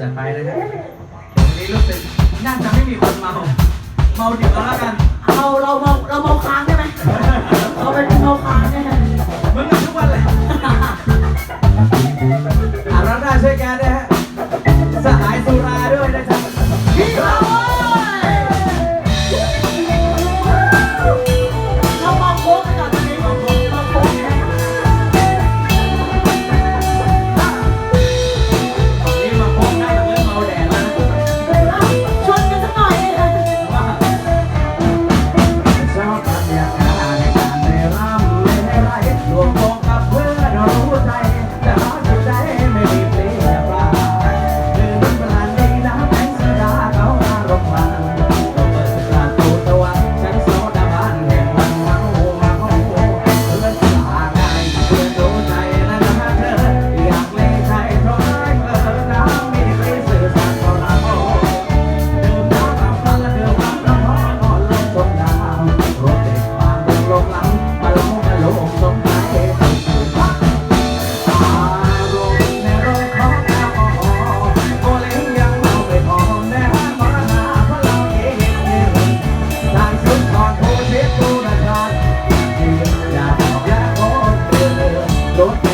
จัดไปนะครับวันนี้รู้สึกน่าจะไม่มีคนเมา เมาเดี๋ยวแล้วกันเราเราเมาเราเมาค้างได้ ito.